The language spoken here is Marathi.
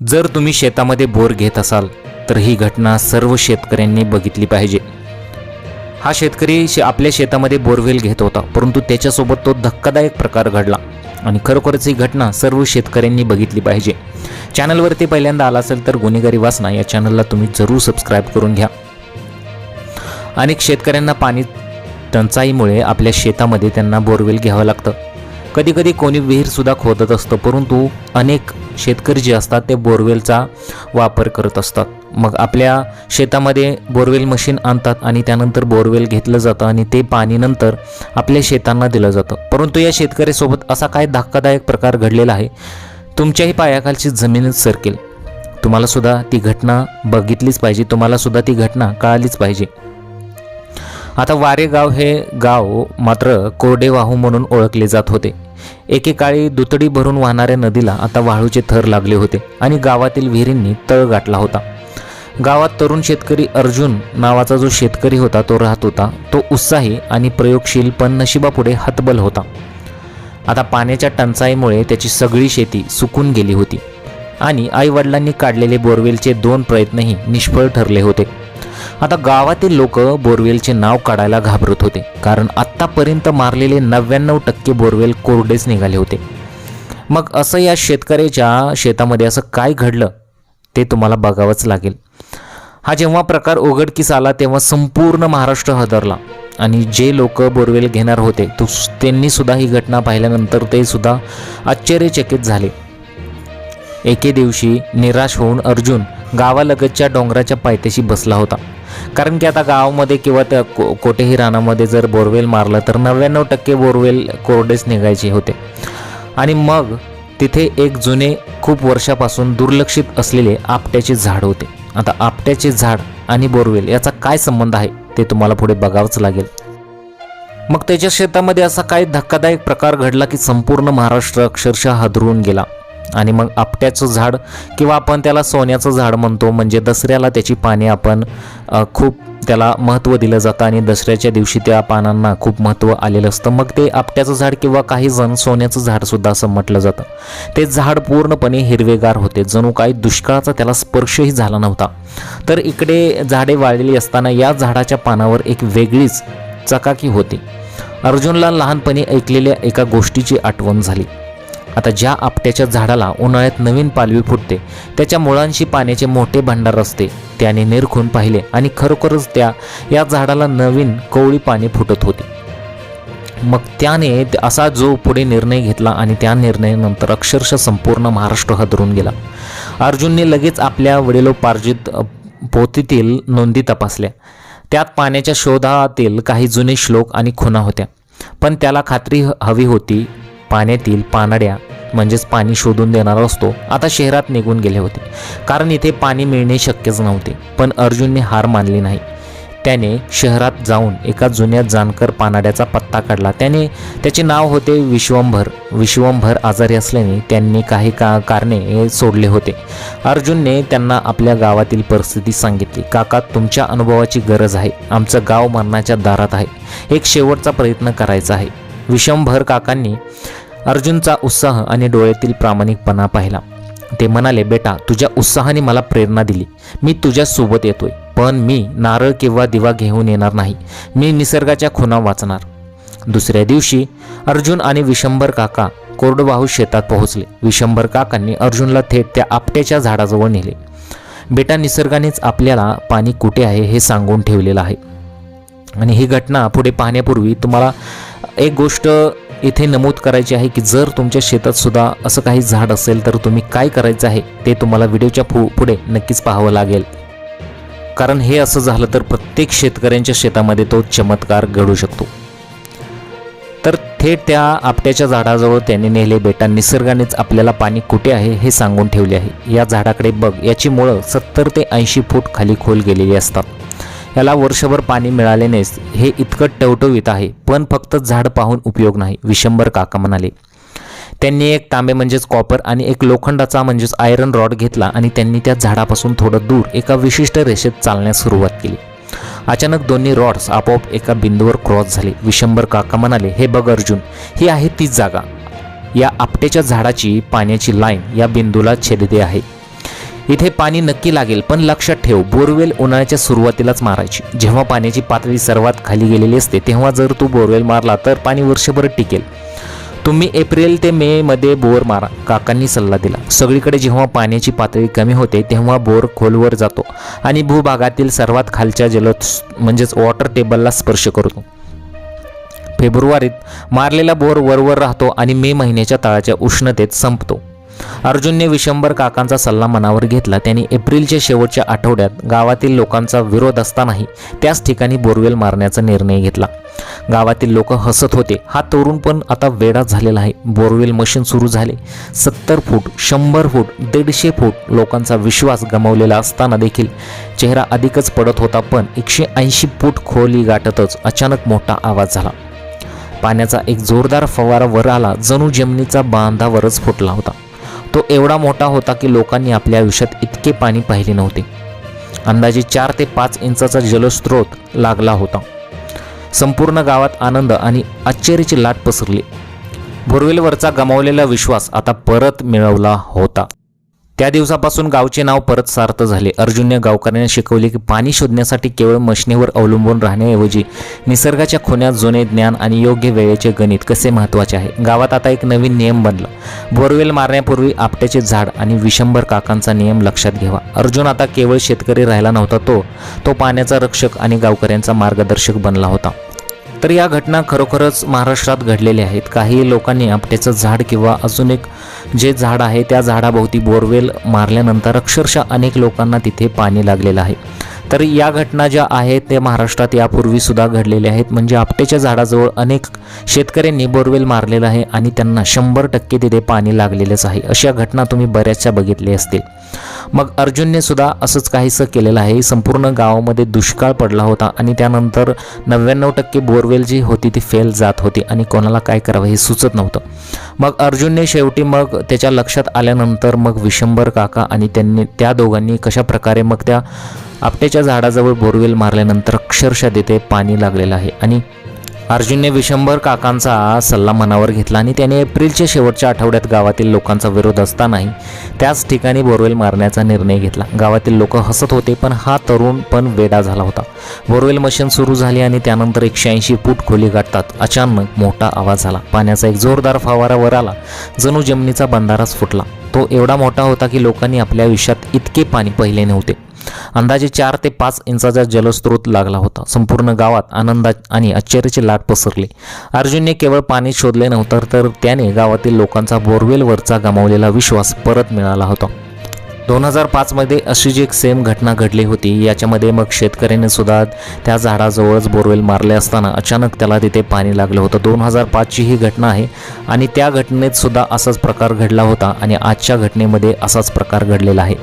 जर तुम्ही शेतामध्ये बोर घेत असाल तर ही घटना सर्व शेतकऱ्यांनी बघितली पाहिजे. हा शेतकरी शे आपल्या शेतामध्ये बोरवेल घेत होता परंतु त्याच्यासोबत तो धक्कादायक प्रकार घडला आणि खरोखरच ही घटना सर्व शेतकऱ्यांनी बघितली पाहिजे. चॅनलवरती पहिल्यांदा आला असेल तर गुन्हेगारी वासना या चॅनलला तुम्ही जरूर सबस्क्राईब करून घ्या. अनेक शेतकऱ्यांना पाणी टंचाईमुळे आपल्या शेतामध्ये त्यांना बोरवेल घ्यावं लागतं. कधी कधी कोणी विहीरसुद्धा खोदत असतं परंतु अनेक शेतकरी जे असतात ते बोरवेलचा वापर करत असतात. मग आपल्या शेतामध्ये बोरवेल मशीन आणतात आणि त्यानंतर बोरवेल घेतलं जातं आणि ते पाणी नंतर आपल्या शेतांना दिलं जातं. परंतु या शेतकऱ्यासोबत असा काय धक्कादायक प्रकार घडलेला आहे? तुमच्याही पायाखालची जमीनच सरकेल. तुम्हालासुद्धा ती घटना बघितलीच पाहिजे. तुम्हालासुद्धा ती घटना कळालीच पाहिजे. आता वारेगाव हे गाव मात्र कोरडे वाहू म्हणून ओळखले जात होते. एकेकाळी दुतडी भरून वाहणाऱ्या नदीला आता वाळूचे थर लागले होते आणि गावातील विहिरींनी तळ गाठला होता. गावात तरुण शेतकरी अर्जुन नावाचा जो शेतकरी होता तो राहत होता. तो उत्साही आणि प्रयोगशील पण नशिबापुढे हतबल होता. आता पाण्याच्या टंचाईमुळे त्याची सगळी शेती सुकून गेली होती आणि आईवडिलांनी काढलेले बोरवेलचे दोन प्रयत्नही निष्फळ ठरले होते. आता गावातील लोक बोरवेलचे नाव काढायला घाबरत होते. कारण आत्तापर्यंत मारलेले नव्याण्णव टक्के बोरवेल कोरडेच निघाले होते. मग असं या शेतकऱ्याच्या शेतामध्ये असं काय घडलं ते तुम्हाला बघावंच लागेल. हा जेव्हा प्रकार उघडकीस आला तेव्हा संपूर्ण महाराष्ट्र हदरला. आणि जे लोक बोरवेल घेणार होते तो त्यांनी सुद्धा ही घटना पाहिल्यानंतर ते सुद्धा आश्चर्यचकित झाले. एके दिवशी निराश होऊन अर्जुन गावालगतच्या डोंगराच्या पायथ्याशी बसला होता. कारण की आता गावामध्ये किंवा त्या को कोठेही रानामध्ये जर बोरवेल मारलं तर नव्याण्णव टक्के बोरवेल कोरडेच निघायचे होते. आणि मग तिथे एक जुने खूप वर्षापासून दुर्लक्षित असलेले आपट्याचे झाड होते. आता आपट्याचे झाड आणि बोरवेल याचा काय संबंध आहे ते तुम्हाला पुढे बघावंच लागेल. मग त्याच्या शेतामध्ये असा काही धक्कादायक प्रकार घडला की संपूर्ण महाराष्ट्र अक्षरशः हादरून गेला. आणि मग आपट्याचं झाड किंवा आपण त्याला सोन्याचं झाड म्हणतो म्हणजे दसऱ्याला त्याची पाने आपण खूप त्याला महत्त्व दिलं जातं आणि दसऱ्याच्या दिवशी त्या पानांना खूप महत्त्व आलेलं असतं. मग ते आपट्याचं झाड किंवा काही जण सोन्याचं झाडसुद्धा असं म्हटलं जातं. ते झाड पूर्णपणे हिरवेगार होते. जणू काही दुष्काळाचा त्याला स्पर्शही झाला नव्हता. तर इकडे झाडे वाळलेली असताना या झाडाच्या पानावर एक वेगळीच चकाकी होती. अर्जुनला लहानपणी ऐकलेल्या एका गोष्टीची आठवण झाली. आता ज्या आपट्याच्या झाडाला उन्हाळ्यात नवीन पालवी फुटते त्याच्या मुळांशी पाण्याचे मोठे भांडार असते. त्याने निरखून पाहिले आणि खरोखरच त्या या झाडाला नवीन कवळी पाने फुटत होती. मग त्याने असा जो पुढे निर्णय घेतला आणि त्या निर्णयानंतर अक्षरशः संपूर्ण महाराष्ट्र हदरून गेला. अर्जुनने लगेच आपल्या वडिलोपार्जित पोतीतील पोथीतील नोंदी तपासल्या. त्यात पाण्याच्या शोधातील काही जुने श्लोक आणि खुणा होत्या. पण त्याला खात्री ह- हवी होती पाण्यातील पानड्या म्हणजेच पाणी शोधून देणारा असतो आता शहरात निघून गेले होते. कारण इथे पाणी मिळणे शक्यच नव्हते पण अर्जुनने हार मानली नाही. त्याने शहरात जाऊन एका जुन्या जानकर पानाड्याचा पत्ता काढला. त्याने त्याचे नाव होते विश्वंभर. विश्वंभर आजारी असल्याने त्यांनी काही का कारणे सोडले होते. अर्जुनने त्यांना आपल्या गावातील परिस्थिती सांगितली. काका तुमच्या अनुभवाची गरज आहे. आमचं गाव मरणाच्या दारात आहे. एक शेवटचा प्रयत्न करायचा आहे. विषमभर काकांनी अर्जुनचा उत्साह आणि डोळ्यातील प्रामाणिकपणा पाहिला. ते म्हणाले बेटा तुझ्या उत्साहाने मला प्रेरणा दिली. मी तुझ्या सोबत येतोय. पण मी नारळ किंवा दिवा घेऊन येणार नाही. मी निसर्गाच्या खुणा वाचणार. दुसऱ्या दिवशी अर्जुन आणि विशंभर काका कोरडवाहू शेतात पोहोचले. विशंभर काकांनी अर्जुनला थेट त्या आपट्याच्या झाडाजवळ नेले. बेटा निसर्गानेच आपल्याला पाणी कुठे आहे हे सांगून ठेवलेलं आहे. आणि ही घटना पुढे पाहण्यापूर्वी तुम्हाला एक गोष्ट इथे नमूद करायची आहे की जर तुमच्या शेतात सुद्धा असं काही झाड असेल तर तुम्ही काय करायचं आहे ते तुम्हाला व्हिडिओच्या पु पुढे नक्कीच पाहावं लागेल. कारण हे असं झालं तर प्रत्येक शेतकऱ्यांच्या शेतामध्ये तो चमत्कार घडू शकतो. तर थेट त्या आपट्याच्या झाडाजवळ त्याने नेले बेटा. निसर्गानेच आपल्याला पाणी कुठे आहे हे सांगून ठेवले आहे. या झाडाकडे बघ. याची मुळं सत्तर ते ऐंशी फूट खाली खोल गेलेली असतात. याला वर्षभर पाणी मिळालेनेच हे इतकं टवटवीत आहे. पण फक्त झाड पाहून उपयोग नाही विशंभर काका म्हणाले. त्यांनी एक तांबे म्हणजेच कॉपर आणि एक लोखंडाचा म्हणजेच आयरन रॉड घेतला आणि त्यांनी त्या झाडापासून थोडं दूर एका विशिष्ट रेषेत चालण्यास सुरुवात केली. अचानक दोन्ही रॉड्स आपोआप एका बिंदूवर क्रॉस झाले. विशंभर काका म्हणाले हे बघ अर्जुन ही आहे तीच जागा. या आपटेच्या झाडाची पाण्याची लाईन या बिंदूला छेदते आहे. इथे पाणी नक्की लागेल पण लक्षात ठेव बोरवेल उन्हाळ्याच्या सुरुवातीलाच मारायची. जेव्हा पाण्याची पातळी सर्वात खाली गेलेली असते तेव्हा जर तू बोरवेल मारला तर पाणी वर्षभर टिकेल. तुम्ही एप्रिल ते मे मध्ये बोर मारा काकांनी सल्ला दिला. सगळीकडे जेव्हा पाण्याची पातळी कमी होते तेव्हा बोर खोलवर जातो आणि भूभागातील सर्वात खालच्या जल म्हणजेच वॉटर टेबलला स्पर्श करतो. फेब्रुवारीत मारलेला बोर वरवर राहतो आणि मे महिन्याच्या तळाच्या उष्णतेत संपतो. अर्जुनने विशंभर काकांचा सल्ला मनावर घेतला. त्यांनी एप्रिलच्या शेवटच्या आठवड्यात गावातील लोकांचा विरोध असतानाही त्याच ठिकाणी बोरवेल मारण्याचा निर्णय घेतला. गावातील लोक हसत होते. हा तरुण पण आता वेडा झालेला आहे. बोरवेल मशीन सुरू झाले. सत्तर फूट शंभर फूट दीडशे फूट लोकांचा विश्वास गमावलेला असताना देखील चेहरा अधिकच पडत होता पण एकशे ऐंशी फूट खोली गाठतच अचानक मोठा आवाज झाला. पाण्याचा एक जोरदार फवारा वर आला. जणू जमिनीचा बांधावरच फुटला होता. तो एवढा मोठा होता की लोकांनी आपल्या आयुष्यात इतके पाणी पाहिले नव्हते. अंदाजे चार ते पाच इंचाचा जलस्रोत लागला होता. संपूर्ण गावात आनंद आणि आश्चर्याची लाट पसरली. बोरवेलवरचा गमावलेला विश्वास आता परत मिळवला होता. त्या दिवसापासून गावचे नाव परत सार्थ झाले. अर्जुनने गावकऱ्यांना शिकवले की पाणी शोधण्यासाठी केवळ मशनीवर अवलंबून राहण्याऐवजी निसर्गाच्या खुण्यात जुने ज्ञान आणि योग्य वेळेचे गणित कसे महत्त्वाचे आहे? गावात आता एक नवीन नियम बनला. बोरवेल मारण्यापूर्वी आपट्याचे झाड आणि विशंभर काकांचा नियम लक्षात घ्यावा. अर्जुन आता केवळ शेतकरी राहिला नव्हता तो. तो पाण्याचा रक्षक आणि गावकऱ्यांचा मार्गदर्शक बनला होता. तर या घटना खरोखरच महाराष्ट्रात घडलेल्या आहेत. काही लोकांनी आपट्याचं झाड किंवा अजून एक जे झाड आहे त्या झाडाभोवती बोरवेल मारल्यानंतर अक्षरशः अनेक लोकांना तिथे पाणी लागलेलं आहे. तर या घटना ज्या आहेत त्या महाराष्ट्रात यापूर्वी सुद्धा घडलेल्या आहेत. म्हणजे आपटेच्या झाडाजवळ अनेक शेतकऱ्यांनी बोरवेल मारलेलं आहे आणि त्यांना शंभर टक्के तिथे पाणी लागलेलंच आहे. अशा घटना तुम्ही बऱ्याचशा बघितल्या असतील. मग अर्जुनने सुद्धा असंच काहीसं केलेलं आहे. संपूर्ण गावामध्ये दुष्काळ पडला होता आणि त्यानंतर नव्याण्णव टक्के बोरवेल जी होती ती फेल जात होती आणि कोणाला काय करावं हे सुचत नव्हतं. मग अर्जुनने शेवटी मग त्याच्या लक्षात आल्यानंतर मग विशंभर काका आणि त्यांनी त्या दोघांनी कशा प्रकारे मग त्या आपट्याच्या झाडाजवळ बोरवेल मारल्यानंतर अक्षरशः तिथे पाणी लागलेलं आहे. आणि अर्जुनने विशंभर काकांचा सल्ला मनावर घेतला आणि त्याने एप्रिलच्या शेवटच्या आठवड्यात गावातील लोकांचा विरोध असतानाही त्याच ठिकाणी बोरवेल मारण्याचा निर्णय घेतला. गावातील लोक हसत होते पण हा तरुण पण वेडा झाला होता. बोरवेल मशीन सुरू झाली आणि त्यानंतर एकशे ऐंशी फूट खोली गाठतात. अचानक मोठा आवाज झाला. पाण्याचा एक जोरदार फवारा वर आला. जणू जमिनीचा बंधाराच फुटला. तो एवढा मोठा होता की लोकांनी आपल्या आयुष्यात इतके पाणी पहिले नव्हते. अंदाजे चार ते पाच इंचाचा जलस्रोत लागला होता. संपूर्ण गावात आनंदा आणि आश्चर्याची लाट पसरली. अर्जुनने केवळ पाणी शोधले नव्हतं तर त्याने गावातील लोकांचा बोरवेलवरचा गमावलेला विश्वास परत मिळाला होता. दोन हजार पाचमध्ये अशी जी एक सेम घटना घडली होती याच्यामध्ये मग शेतकऱ्याने सुद्धा त्या झाडाजवळच बोरवेल मारले असताना अचानक त्याला तिथे पाणी लागलं होतं. दोन हजार पाचची ही घटना आहे आणि त्या घटनेत सुद्धा असाच प्रकार घडला होता आणि आजच्या घटनेमध्ये असाच प्रकार घडलेला आहे.